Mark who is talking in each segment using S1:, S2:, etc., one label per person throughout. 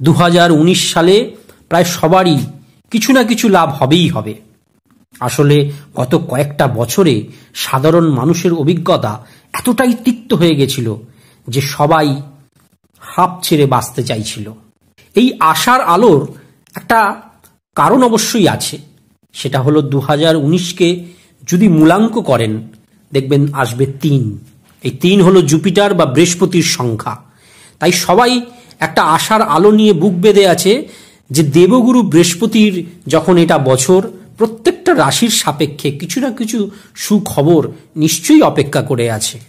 S1: দু হাজার উনিশ সালে প্রায় সবারই কিছু না কিছু লাভ হবেই হবে। আসলে গত কয়েকটা বছরে সাধারণ মানুষের অভিজ্ঞতা এতটাই তিক্ত হয়ে গেছিল যে সবাই হাঁপ ছেড়ে বাঁচতে চাইছিল। এই আশার আলোর একটা কারণ অবশ্যই আছে। সেটা হলো দু হাজার উনিশকে যদি মূলাঙ্ক করেন, দেখবেন আসবে তিন। এই তিন হলো জুপিটার বা বৃহস্পতির সংখ্যা। তাই সবাই একটা আশার আলো নিয়ে বুক বেঁধে আছে যে দেবগুরু বৃহস্পতির যখন এটা বছর, প্রত্যেকটা রাশির সাপেক্ষে কিছু না কিছু সুখবর নিশ্চয়ই অপেক্ষা করে আছে।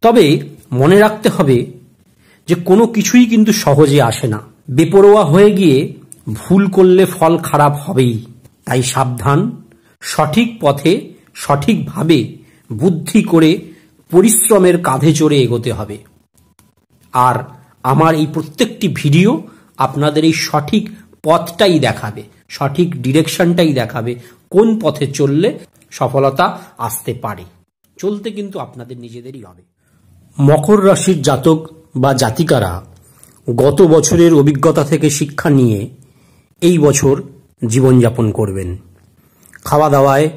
S1: তবে মনে রাখতে হবে যে কোনো কিছুই কিন্তু সহজে আসে না। বেপরোয়া হয়ে গিয়ে ভুল করলে ফল খারাপ হবেই। তাই সাবধান, সঠিক পথে, সঠিকভাবে বুদ্ধি করে পরিশ্রমের কাঁধে চড়ে এগোতে হবে। আর আমার এই প্রত্যেকটি ভিডিও আপনাদের এই সঠিক পথটাই দেখাবে, সঠিক ডিরেকশনটাই দেখাবে, কোন পথে চললে সফলতা আসতে পারে। চলতে কিন্তু আপনাদের নিজেদেরই হবে। মকর রাশির জাতক বা জাতিকারা গত বছরের অভিজ্ঞতা থেকে শিক্ষা নিয়ে এই বছর জীবনযাপন করবেন। খাওয়া দাওয়ায়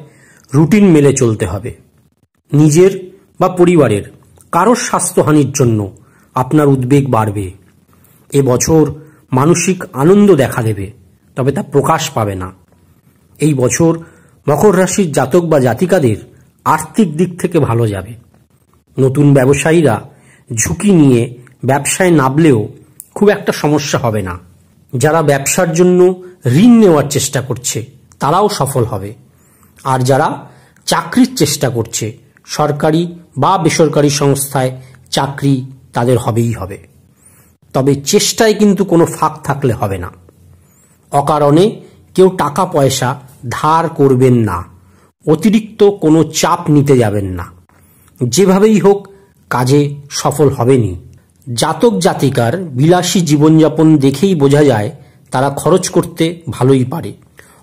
S1: রুটিন মেলে চলতে হবে। নিজের বা পরিবারের কারোর স্বাস্থ্যহানির জন্য আপনার উদ্বেগ বাড়বে। এ বছর মানসিক আনন্দ দেখা দেবে, তবে তা প্রকাশ পাবে না। এই বছর মকর রাশির জাতক বা জাতিকাদের আর্থিক দিক থেকে ভালো যাবে। নতুন ব্যবসায়ীরা ঝুঁকি নিয়ে ব্যবসায় নামলেও খুব একটা সমস্যা হবে না। যারা ব্যবসার জন্য ঋণ নেওয়ার চেষ্টা করছে, তারাও সফল হবে। আর যারা চাকরির চেষ্টা করছে, সরকারি বা বেসরকারি সংস্থায় চাকরি তাদের হবেই হবে। তবে চেষ্টায় কিন্তু কোনো ফাঁক থাকলে হবে না। অকারণে কেউ টাকা পয়সা ধার করবেন না। অতিরিক্ত কোনো চাপ নিতে যাবেন না। যেভাবেই হোক, কাজে সফল হবেনি জাতক জাতিকার বিলাসী জীবনযাপন দেখেই বোঝা যায়, তারা খরচ করতে ভালোই পারে।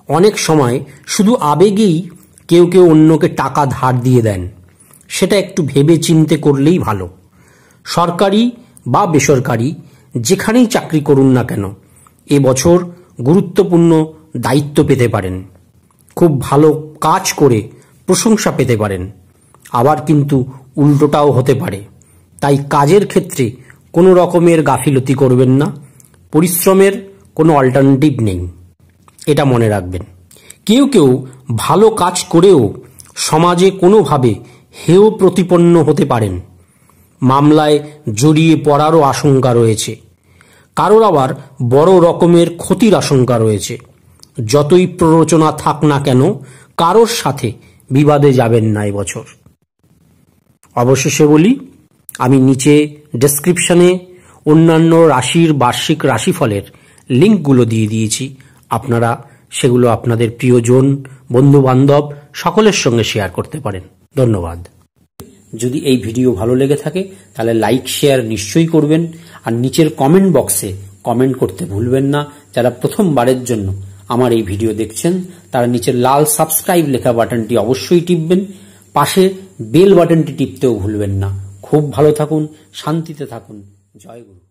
S1: অনেক সময় শুধু আবেগেই কেউ কেউ অন্যকে টাকা ধার দিয়ে দেন। সেটা একটু ভেবে চিনতে করলেই ভালো। সরকারি বা বেসরকারি, যেখানেই চাকরি করুন না কেন, এ বছর গুরুত্বপূর্ণ দায়িত্ব পেতে পারেন। খুব ভালো কাজ করে প্রশংসা পেতে পারেন। আবার কিন্তু উল্টোটাও হতে পারে। তাই কাজের ক্ষেত্রে কোনো রকমের গাফিলতি করবেন না। পরিশ্রমের কোনো অল্টারনেটিভ নেই। এটা মনে রাখবেন। কেউ কেউ ভালো কাজ করেও সমাজে কোনোভাবে হেয় প্রতিপন্ন হতে পারেন। মামলায় জড়িয়ে পড়ারও আশঙ্কা রয়েছে। কারোর আবার বড় রকমের ক্ষতির আশঙ্কা রয়েছে। যতই প্ররোচনা থাক না কেন, কারোর সাথে বিবাদে যাবেন না এবছর। অবশেষে বলি, আমি নিচে ডেসক্রিপশনে অন্যান্য রাশির বার্ষিক রাশিফলের লিঙ্কগুলো দিয়ে দিয়েছি। আপনারা সেগুলো আপনাদের প্রিয়জন বন্ধু বান্ধব সকলের সঙ্গে শেয়ার করতে পারেন। ধন্যবাদ। যদি এই ভিডিও ভালো লেগে থাকে, তাহলে লাইক শেয়ার নিশ্চয়ই করবেন। আর নিচের কমেন্ট বক্সে কমেন্ট করতে ভুলবেন না। যারা প্রথমবারের জন্য আমার এই ভিডিও দেখছেন, তারা নিচের লাল সাবস্ক্রাইব লেখা বাটনটি অবশ্যই টিপবেন। পাশে বেল বাটনটি টিপতেও ভুলবেন না। খুব ভালো থাকুন, শান্তিতে থাকুন। জয় গুরু।